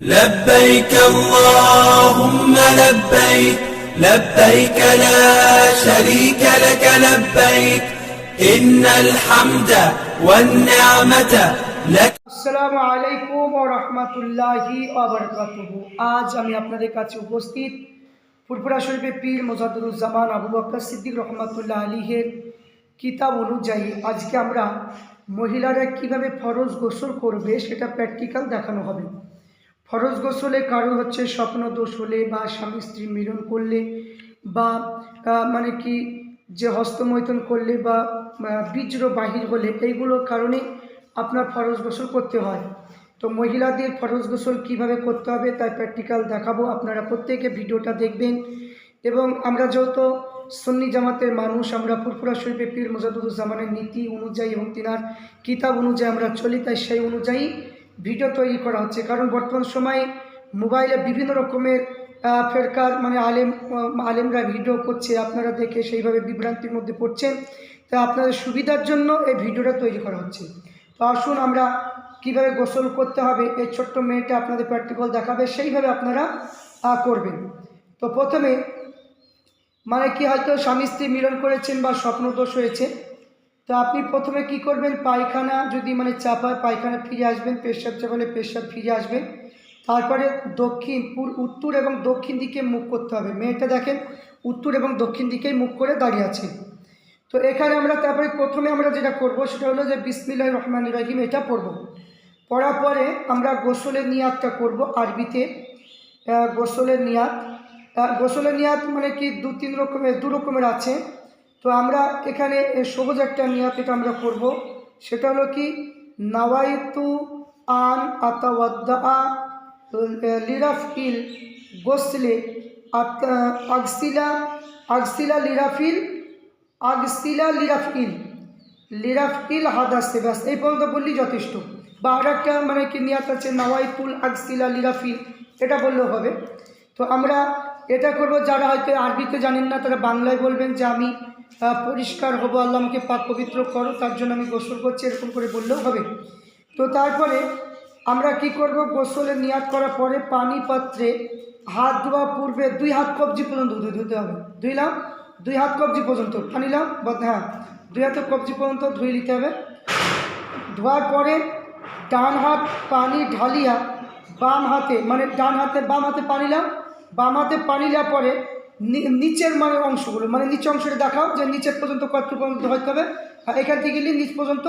لبيك اللهم لبيك لبيك لا شريك لك لبيك إن الحمد والنعمة لك আসসালামু আলাইকুম ও রহমতুল্লাহি আবরকাতুহু আজ আমি আপনাদের কাছে উপস্থিত ফুরফুরা শরীফে পীর মোজাদুরুজ্জামান আবু বকর সিদ্দিক রহমতুল্লাহ আলীহের কিতাব অনুযায়ী আজকে আমরা মহিলারা কিভাবে ফরজ গোসল করবে সেটা প্র্যাকটিক্যাল দেখানো হবে ফরজ গোসলে কারও হচ্ছে স্বপ্ন দোষ হলে বা স্বামী স্ত্রী মিলন করলে বা মানে কি যে হস্তমৈথন করলে বা বীজ্র বাহির হলে এইগুলোর কারণে আপনার ফরজ গোসল করতে হয়। তো মহিলাদের ফরজ গোসল কীভাবে করতে হবে তাই প্র্যাকটিক্যাল দেখাবো, আপনারা প্রত্যেকে ভিডিওটা দেখবেন। এবং আমরা যেহেতু সন্নি জামাতের মানুষ, আমরা ফুরফুরা শরীফে পীর মোজাদুজ্জামানের নীতি অনুযায়ী এবং তিনার কিতাব অনুযায়ী আমরা চলি, তাই সেই অনুযায়ী ভিডিও তৈরি করা হচ্ছে। কারণ বর্তমান সময়ে মোবাইলে বিভিন্ন রকমের ফেরকার মানে আলেম আলেমরা ভিডিও করছে, আপনারা দেখে সেইভাবে বিভ্রান্তির মধ্যে পড়ছেন। তা আপনাদের সুবিধার জন্য এই ভিডিওটা তৈরি করা হচ্ছে। তো আসুন আমরা কীভাবে গোসল করতে হবে, এই ছোট্ট মেয়েটা আপনাদের প্র্যাকটিক্যাল দেখাবে, সেইভাবে আপনারা করবেন। তো প্রথমে মানে কি হয়তো স্বামী স্ত্রী মিলন করেছেন বা স্বপ্নদোষ হয়েছে তো আপনি প্রথমে কি করবেন? পায়খানা যদি মানে চাপায় পায়খানা ফিরে আসবেন, পেশাব চাপালে পেশাব ফিরে আসবেন তারপরে দক্ষিণ উত্তর এবং দক্ষিণ দিকে মুখ করতে হবে। মেয়েটা দেখেন, উত্তর এবং দক্ষিণ দিকেই মুখ করে দাঁড়িয়ে আছে। তো এখানে আমরা তারপরে প্রথমে আমরা যেটা করব সেটা হলো যে বিসমিল্লাহ রহমান রাহিম এটা পড়ব। পড়ার পরে আমরা গোসলের নিয়াতটা করব আরবিতে। গোসলের নিয়াত। গোসলের নিয়াত মানে কি? দু তিন রকমের, দু রকমের আছে। তো আমরা এখানে সবুজ একটা নিয়াত এটা আমরা করব। সেটা হলো কি? নাওয়াইতু আন আতাওয়াদ্দা লিরাফিল গোসলে আগসিলা আগসিলা লিরাফিল আগসিলা লিরাফিল। লিরাফিল হাদাসে ব্যাস এই পর্যন্ত বললেই যথেষ্ট। বা আর একটা মানে কি নিয়াত আছে? নাওয়াইতুল আগসিলা লিরাফিল, এটা বললেও হবে। তো আমরা এটা করব, যারা হয়তো আরবিতে জানেন না, তারা বাংলায় বলবেন যে আমি পরিষ্কার হব আল্লাহ আমাকে পাক পবিত্র করো, তার জন্য আমি গোসল করছি, এরকম করে বললেও হবে। তো তারপরে আমরা কি করব? গোসলে নিয়াত করার পরে পানি পাত্রে হাত ধোয়া পূর্বে দুই হাত কবজি পর্যন্ত ধুতে হবে। ধুইলাম, দুই হাত কবজি পর্যন্ত। পানিলাম বা হ্যাঁ দুই হাত কবজি পর্যন্ত ধুয়ে নিতে হবে। ধোয়ার পরে ডান হাত পানি ঢালিয়া বাম হাতে মানে ডান হাতে, বাম হাতে পানিলাম বাম হাতে পানিলা পরে নিচের মানে অংশগুলো মানে নিচের অংশটা দেখাও যে নিচের পর্যন্ত কত পর্যন্ত ধরতে হবে আর এখান থেকে গেলে নিচ পর্যন্ত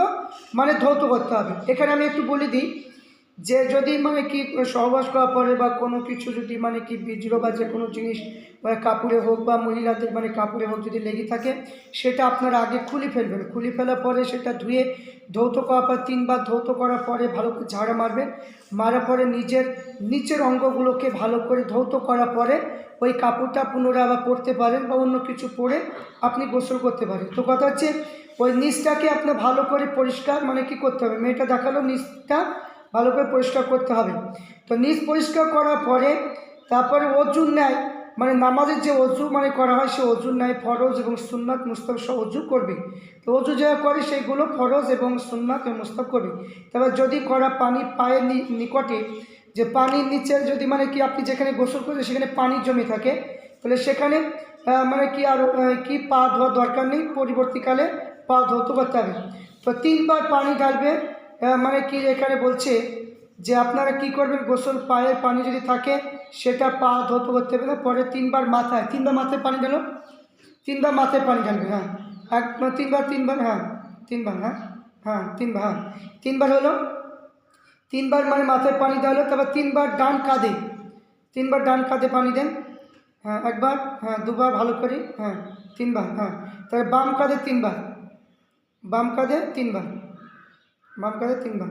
মানে ধৌত করতে হবে। এখানে আমি একটু বলে দিই যে যদি মানে কি সহবাস করার পরে বা কোনো কিছু যদি মানে কি বীজ্র বা যে কোনো জিনিস মানে কাপড়ে হোক বা মহিলাদের মানে কাপড়ে হোক যদি লেগে থাকে, সেটা আপনারা আগে খুলে ফেলবেন। খুলে ফেলার পরে সেটা ধুয়ে ধৌত করার পর তিনবার ধৌত করার পরে ভালো করে ঝাড়া মারবেন। মারার পরে নিজের, নিচের অঙ্গগুলোকে ভালো করে ধৌত করার পরে ওই কাপড়টা পুনরায় আবার পরতে পারেন বা অন্য কিছু পরে আপনি গোসল করতে পারেন। তো কথা হচ্ছে, ওই নিচটাকে আপনার ভালো করে পরিষ্কার মানে কি করতে হবে? মেয়েটা দেখাল নিচটা ভালো করে পরিষ্কার করতে হবে। তো নিচ পরিষ্কার করার পরে তারপরে অজুর ন্যায় মানে নামাজের যে অজু মানে করা হয়, সে অজুর ন্যায় ফরজ এবং সুন্নাত মুস্তাব সহ অজু করবে। তো অজু যা করে, সেগুলো ফরজ এবং সুন্নাত এবং মুস্তাব করবে। তবে যদি করা পানি পায়ের নিকটে, যে পানির নিচে যদি মানে কি আপনি যেখানে গোসল করছেন, সেখানে পানি জমে থাকে, তাহলে সেখানে মানে কি আর কি পা ধোয়ার দরকার নেই, পরবর্তীকালে পা ধৌত করতে হবে। তো তিনবার পানি ঢালবে মানে কি এখানে বলছে যে আপনারা কি করবেন, গোসল পায়ের পানি যদি থাকে, সেটা পা ধৌত করতে হবে পরে তিনবার মাথায় তিনবার মাথায় পানি ঢালো। তিনবার মাথায় পানি ঢালবে হ্যাঁ। এক তিনবার তিনবার হ্যাঁ তিনবার হ্যাঁ হ্যাঁ তিনবার হ্যাঁ। তিনবার হলো, তিনবার মানে মাথায় পানি দেওয়া হলো তারপর তিনবার ডান কাঁধে, তিনবার ডান কাঁধে পানি দেন হ্যাঁ একবার হ্যাঁ দুবার ভালো করে হ্যাঁ তিনবার হ্যাঁ। তারপর বাম কাঁধে তিনবার, বাম কাঁধে তিনবার, বাম কাঁধে তিনবার।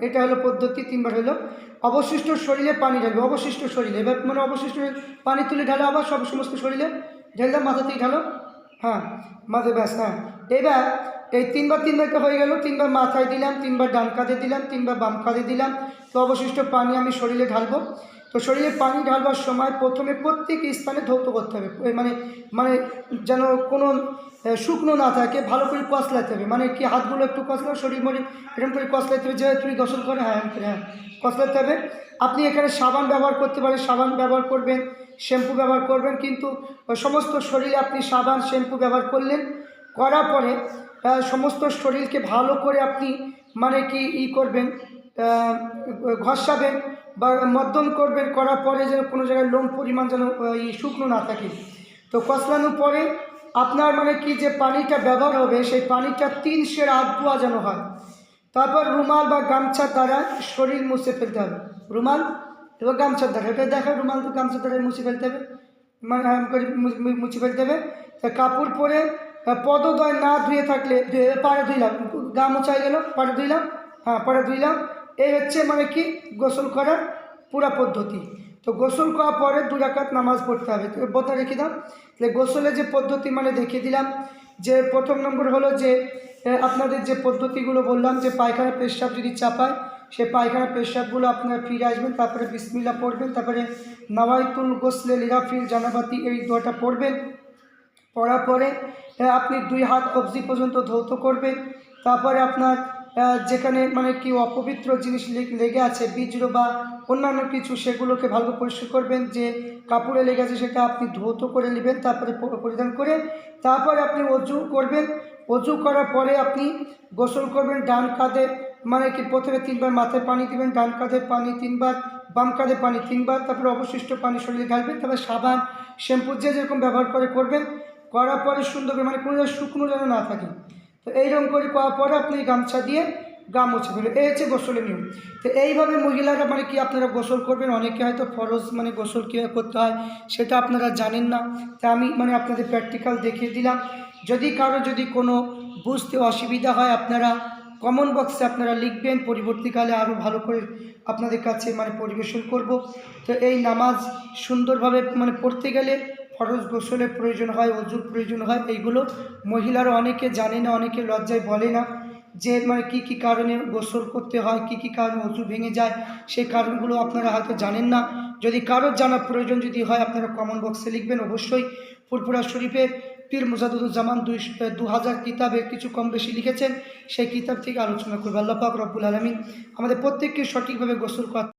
এটা হলো পদ্ধতি, তিনবার হলো অবশিষ্ট শরীরে পানি ঢালবে, অবশিষ্ট শরীরে, এবার মানে অবশিষ্ট পানি তুলে ঢালো আবার সব সমস্ত শরীরে ঢেল মাথা থেকে ঢালো হ্যাঁ মাথায় ব্যাস হ্যাঁ এবার এই তিনবার তিনবারটা হয়ে গেল? তিনবার মাথায় দিলাম, তিনবার ডান কাঁধে দিলাম, তিনবার বাম কাঁধে দিলাম। তো অবশিষ্ট পানি আমি শরীরে ঢালবো। তো শরীরে পানি ঢালবার সময় প্রথমে প্রত্যেক স্থানে ধৌত করতে হবে। মানে মানে যেন কোনো শুকনো না থাকে, ভালো করে কষলাতে হবে। মানে কি হাতগুলো একটু কষলা শরীর মরে এরকম করে কষলাতে হবে যে তুমি গোসল করে হ্যাঁ এরকম হ্যাঁ কষলাতে হবে। আপনি এখানে সাবান ব্যবহার করতে পারেন, সাবান ব্যবহার করবেন, শ্যাম্পু ব্যবহার করবেন, কিন্তু সমস্ত শরীরে আপনি সাবান, শ্যাম্পু ব্যবহার করলেন, করার পরে সমস্ত শরীরকে ভালো করে আপনি মানে কি ই করবেন ঘষাবেন বা মর্দন করবেন, করার পরে যেন কোনো জায়গায় লোম পরিমাণ যেন শুকনো না থাকে। তো কষলানোর পরে আপনার মানে কি যে পানিটা ব্যবহার হবে, সেই পানিটা তিন সের আধ ধোয়া যেন হয়। তারপর রুমাল বা গামছার দ্বারা শরীর মুছে ফেলতে হবে। রুমাল এবং গামছার দ্বারা। এটা দেখো রুমাল তো গামছার দ্বারা মুছে ফেলতে হবে। মানে করে মুছে ফেলতে হবে। তা কাপড় পরে পদদ্বয় না ধুয়ে থাকলে পাড়ে ধুইলাম, গা মোছাই গেল পাড়ে ধুইলাম হ্যাঁ পাড়ে ধুইলাম। এই হচ্ছে মানে কি? গোসল করার পুরা পদ্ধতি। তো গোসল করার পরে দু রাকাত নামাজ পড়তে হবে। তো বোতা রেখে দাও। তাহলে গোসলের যে পদ্ধতি মানে দেখিয়ে দিলাম, যে প্রথম নম্বর হলো যে আপনাদের যে পদ্ধতিগুলো বললাম, যে পায়খানা পেশাব যদি চাপায়, সে পায়খানা পেশাবগুলো আপনারা ফিরে আসবেন, তারপরে বিসমিল্লা পড়বেন, তারপরে নওয়াইতুল গোসলে লিরাফিল জানাবাতি এই দোয়াটা পড়বেন। পড়ার পরে আপনি দুই হাত কবজি পর্যন্ত ধৌত করবেন। তারপরে আপনার যেখানে মানে কি অপবিত্র জিনিস লেগে আছে বীজ্র বা অন্যান্য কিছু, সেগুলোকে ভালো পরিষ্কার করবেন। যে কাপড়ে লেগে আছে, সেটা আপনি ধৌত করে নেবেন, তারপরে পরিধান করে। তারপরে আপনি অজু করবেন। অজু করার পরে আপনি গোসল করবেন, ডান কাঁধে মানে কি প্রথমে তিনবার মাথায় পানি দিবেন, ডান কাঁধে পানি তিনবার, বাম কাঁধে পানি তিনবার, তারপরে অবশিষ্ট পানি শরীরে ঢালবেন, তারপরে সাবান, শ্যাম্পু যে যেরকম ব্যবহার করে করবেন। করার পরে সুন্দর করে মানে কোনো শুকনো যেন না থাকে। তো এইরকম করে করার পরে আপনি গামছা দিয়ে গা মুছে ফেলবেন এই হচ্ছে গোসলের নিয়ম। তো এইভাবে মহিলারা মানে কি আপনারা গোসল করবেন? অনেকে হয়তো ফরজ মানে গোসল কীভাবে করতে হয় সেটা আপনারা জানেন না। তা আমি মানে আপনাদের প্র্যাকটিক্যাল দেখিয়ে দিলাম। যদি কারও যদি কোনো বুঝতে অসুবিধা হয়, আপনারা কমন বক্সে আপনারা লিখবেন। পরবর্তীকালে আরও ভালো করে আপনাদের কাছে মানে পরিবেশন করব। তো এই নামাজ সুন্দরভাবে মানে পড়তে গেলে ফরজ গোসলের প্রয়োজন হয়, অজুর প্রয়োজন হয়, এইগুলো মহিলারা অনেকে জানে না, অনেকে লজ্জায় বলে না যে মানে কী কী কারণে গোসল করতে হয়, কি কি কারণে অজু ভেঙে যায়, সেই কারণগুলো আপনারা হয়তো জানেন না। যদি কারোর জানার প্রয়োজন যদি হয়, আপনারা কমন বক্সে লিখবেন। অবশ্যই ফুরফুরা শরীফের পীর মুজাদুজ্জামান দুই দু হাজার কিতাবে কিছু কম বেশি লিখেছেন। সেই কিতাব থেকে আলোচনা করব। আল্লাহ পাক রব্বুল আলমিন আমাদের প্রত্যেককে সঠিকভাবে গোসল করা